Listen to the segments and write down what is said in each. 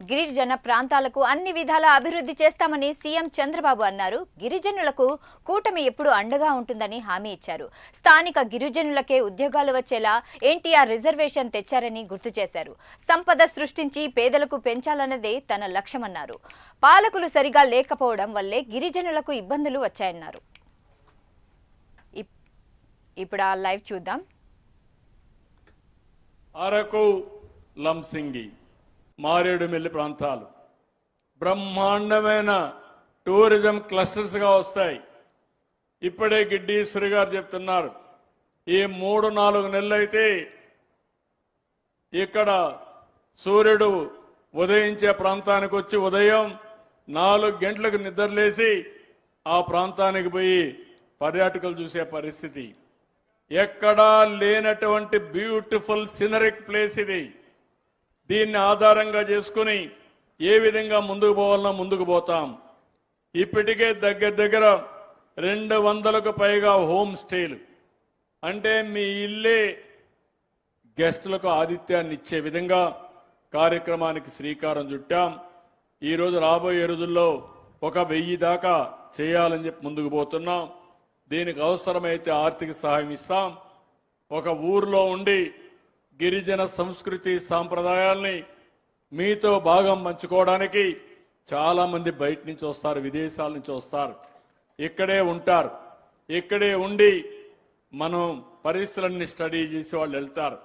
గిరిజన ప్రాంతాలకు అన్ని విధాల అభివృద్ధి చేస్తామని సీఎం చంద్రబాబు అన్నారు. గిరిజనులకు కూటమి ఎప్పుడు అండగా ఉంటుందని హామీ ఇచ్చారు. స్థానిక గిరిజనులకే ఉద్యోగాలు వచ్చేలా ఎన్టీఆర్ రిజర్వేషన్ తెచ్చారని గుర్తు చేశారు. సంపద సృష్టించి పేదలకు పెంచాలన్నదే తన లక్ష్యమన్నారు. పాలకులు సరిగా లేకపోవడం వల్లే గిరిజనులకు ఇబ్బందులు వచ్చాయన్నారు. ఇప్పుడు ఆ లైవ్ చూద్దాం. అరకు లంసింగి మారేడుమిల్లి ప్రాంతాలు. బ్రహ్మాండమైన టూరిజం క్లస్టర్స్గా వస్తాయి. ఇప్పుడే గిడ్డీశ్వరి గారు చెప్తున్నారు. ఈ మూడు నాలుగు నెలలైతే ఇక్కడ సూర్యుడు ఉదయించే ప్రాంతానికి వచ్చి ఉదయం నాలుగు గంటలకు నిద్రలేసి ఆ ప్రాంతానికి పోయి పర్యాటకులు చూసే పరిస్థితి. ఎక్కడా లేనటువంటి బ్యూటిఫుల్ సినరిక్ ప్లేస్ ఇది. దీన్ని ఆధారంగా చేసుకుని ఏ విధంగా ముందుకు పోవాలన్నా ముందుకు పోతాం. ఇప్పటికే దగ్గర దగ్గర రెండు వందలకు పైగా హోమ్ స్టేలు. అంటే మీ ఇల్లే గెస్టులకు ఆతిథ్యాన్ని ఇచ్చే విధంగా కార్యక్రమానికి శ్రీకారం చుట్టాం. ఈరోజు రాబోయే రోజుల్లో ఒక వెయ్యి దాకా చేయాలని చెప్పి ముందుకు పోతున్నాం. దీనికి అవసరమైతే ఆర్థిక సహాయం ఇస్తాం. ఒక ఊర్లో ఉండి గిరిజన సంస్కృతి సాంప్రదాయాల్ని మీతో భాగం పంచుకోవడానికి చాలామంది బయట నుంచి వస్తారు విదేశాల నుంచి వస్తారు. ఇక్కడే ఉంటారు. ఇక్కడే ఉండి మనం పరిస్థితులన్నీ స్టడీ చేసి వాళ్ళు వెళ్తారు.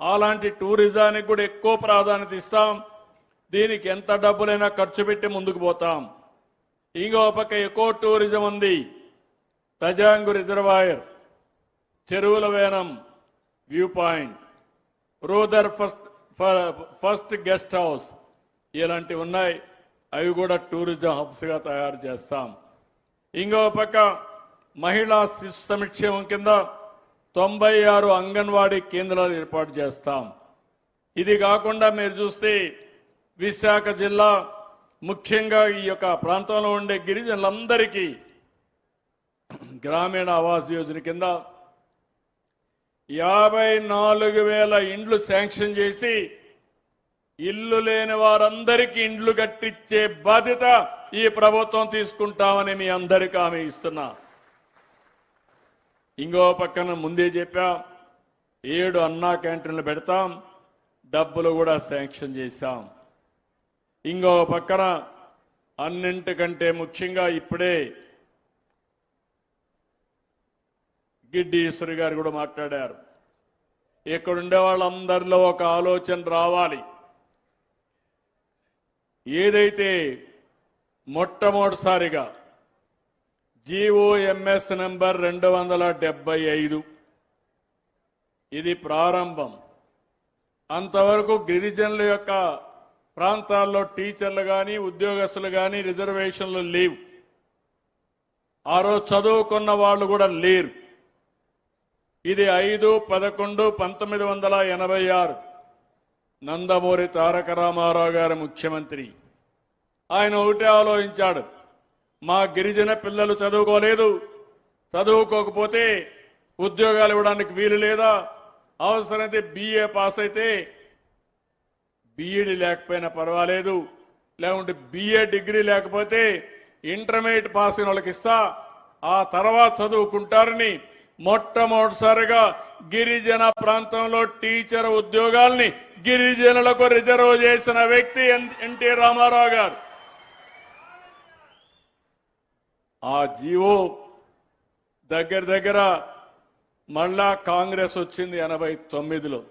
అలాంటి టూరిజానికి కూడా ఎక్కువ ప్రాధాన్యత ఇస్తాం. దీనికి ఎంత డబ్బులైనా ఖర్చు పెట్టి ముందుకు పోతాం. ఇంకో పక్క ఎక్కువ టూరిజం ఉంది. తజాంగు రిజర్వాయర్ చెరువుల వేనం వ్యూ పాయింట్. రూదర్ ఫస్ట్ ఫస్ట్ గెస్ట్ హౌస్ ఇలాంటివి ఉన్నాయి. అవి కూడా టూరిజం హబ్స్గా తయారు చేస్తాం. ఇంకో పక్క మహిళా శిశు సంక్షేమం కింద తొంభై ఆరు అంగన్వాడీ కేంద్రాలు ఏర్పాటు చేస్తాం. ఇది కాకుండా మీరు చూస్తే విశాఖ జిల్లా ముఖ్యంగా ఈ యొక్క ప్రాంతంలో ఉండే గిరిజనులందరికీ గ్రామీణ ఆవాస్ యోజన కింద యాభై నాలుగు వేల ఇండ్లు శాంక్షన్ చేసి ఇల్లు లేని వారందరికీ ఇండ్లు కట్టించే బాధ్యత ఈ ప్రభుత్వం తీసుకుంటామని మీ అందరికీ ఆమె ఇస్తున్నా. ఇంకో పక్కన ముందే చెప్పా ఏడు అన్నా క్యాంటీన్లు పెడతాం డబ్బులు కూడా శాంక్షన్ చేశాం. ఇంకో పక్కన అన్నింటికంటే ముఖ్యంగా ఇప్పుడే గిడ్డి ఈశ్వరి గారు కూడా మాట్లాడారు. ఇక్కడుండే వాళ్ళందరిలో ఒక ఆలోచన రావాలి. ఏదైతే మొట్టమొదటిసారిగా జీఓఎంఎస్ నెంబర్ రెండు వందల డెబ్బై ఐదు ఇది ప్రారంభం. అంతవరకు గిరిజనుల యొక్క ప్రాంతాల్లో టీచర్లు కానీ ఉద్యోగస్తులు కానీ రిజర్వేషన్లు లేవు. ఆ రోజు చదువుకున్న వాళ్ళు కూడా లేరు. ఇది ఐదు పదకొండు పంతొమ్మిది వందల ఎనభై ఆరు. నందమూరి తారక రామారావు గారు ముఖ్యమంత్రి. ఆయన ఒకటే ఆలోచించాడు. మా గిరిజన పిల్లలు చదువుకోలేదు. చదువుకోకపోతే ఉద్యోగాలు ఇవ్వడానికి వీలు లేదా? అవసరమైతే బీఏ పాస్ అయితే బీఈడి లేకపోయినా పర్వాలేదు. లేకుంటే బీఏ డిగ్రీ లేకపోతే ఇంటర్మీడియట్ పాస్ అయిన వాళ్ళకి ఇస్తా. ఆ తర్వాత చదువుకుంటారని మొట్టమొదటిసారిగా గిరిజన ప్రాంతంలో టీచర్ ఉద్యోగాల్ని గిరిజనులకు రిజర్వ్ చేసిన వ్యక్తి ఎన్- ఎన్టీ రామారావు గారు. ఆ జీవో దగ్గర దగ్గర మళ్ళా కాంగ్రెస్ వచ్చింది ఎనభై తొమ్మిదిలో.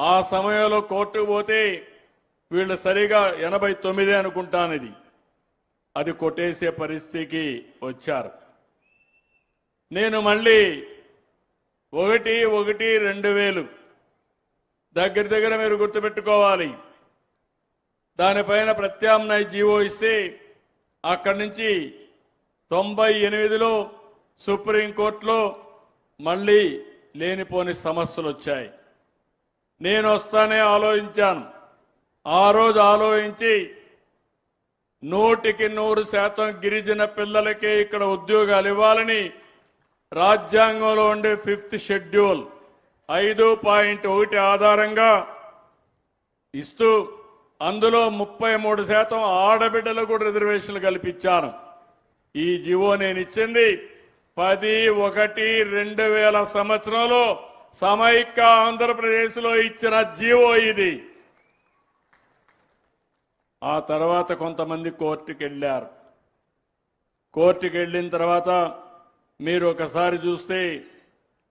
ఆ సమయంలో కోర్టుకు పోతే వీళ్ళు సరిగా ఎనభై తొమ్మిదే అనుకుంటానది. అది కొట్టేసే పరిస్థితికి వచ్చారు. నేను మళ్ళీ ఒకటి ఒకటి రెండు వేలు. దగ్గర దగ్గర మీరు గుర్తుపెట్టుకోవాలి. దానిపైన ప్రత్యామ్నాయ జీవో ఇస్తే అక్కడి నుంచి తొంభై ఎనిమిదిలో సుప్రీంకోర్టులో మళ్ళీ లేనిపోని సమస్యలు వచ్చాయి. నేను వస్తానే ఆలోచించాను. ఆ రోజు ఆలోచించి నూటికి నూరు శాతం గిరిజన పిల్లలకే ఇక్కడ ఉద్యోగాలు ఇవ్వాలని రాజ్యాంగంలో ఉండే ఫిఫ్త్ షెడ్యూల్ ఐదు పాయింట్ ఒకటి ఆధారంగా ఇస్తూ అందులో ముప్పై మూడు శాతం ఆడబిడ్డలకు కూడా రిజర్వేషన్లు కల్పించాను. ఈ జీవో నేను ఇచ్చింది పది ఒకటి రెండు వేల సంవత్సరంలో సమైక్య ఆంధ్రప్రదేశ్లో ఇచ్చిన జీవో ఇది. ఆ తర్వాత కొంతమంది కోర్టుకు వెళ్ళారు కోర్టుకు వెళ్ళిన తర్వాత మీరు ఒకసారి చూస్తే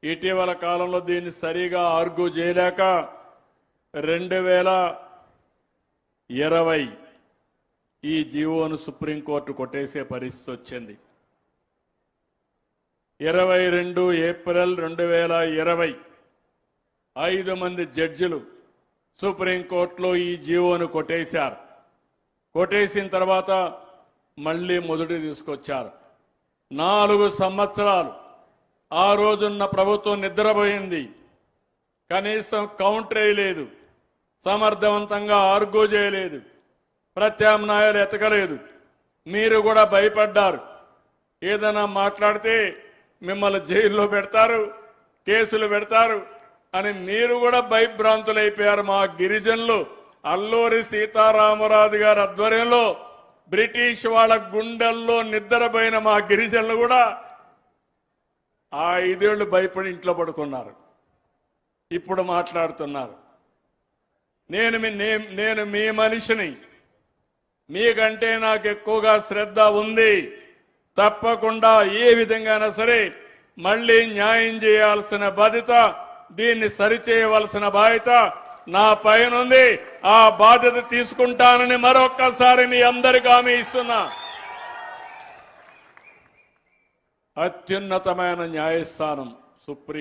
ఇటీవల కాలంలో దీన్ని సరిగా ఆర్గ్యూ చేయలేక రెండు వేల ఇరవై ఈ జీవోను సుప్రీంకోర్టు కొట్టేసే పరిస్థితి వచ్చింది. ఇరవై రెండు ఏప్రిల్ రెండు వేల ఇరవై ఐదు మంది జడ్జిలు సుప్రీంకోర్టులో ఈ జీవోను కొట్టేశారు. కొట్టేసిన తర్వాత మళ్ళీ మొదటి తీసుకొచ్చారు. నాలుగు సంవత్సరాలు. ఆ రోజున్న ప్రభుత్వం నిద్రపోయింది. కనీసం కౌంటర్ వేయలేదు. సమర్థవంతంగా ఆర్గో చేయలేదు. ప్రత్యామ్నాయాలు ఎతకలేదు. మీరు కూడా భయపడ్డారు. ఏదైనా మాట్లాడితే మిమ్మల్ని జైల్లో పెడతారు కేసులు పెడతారు అని మీరు కూడా భయభ్రాంతులైపోయారు మా గిరిజనులు. అల్లూరి సీతారామరాజు గారి ఆధ్వర్యంలో బ్రిటిష్ వాళ్ళ గుండెల్లో నిద్రపోయిన మా గిరిజనులు కూడా ఆ ఐదేళ్ళు భయపడి ఇంట్లో పడుకున్నారు. ఇప్పుడు మాట్లాడుతున్నారు. నేను మీ- నేను మీ మనిషిని. మీకంటే నాకు ఎక్కువగా శ్రద్ధ ఉంది. తప్పకుండా ఏ విధంగానైనా సరే మళ్ళీ న్యాయం చేయాల్సిన బాధ్యత దీన్ని సరిచేయవలసిన బాధ్యత నా పైన ఉంది ఆ బాధ్యత తీసుకుంటానని మరొక్కసారి మీ అందరికి హామీ ఇస్తున్నా. అత్యున్నతమైన న్యాయస్థానం సుప్రీం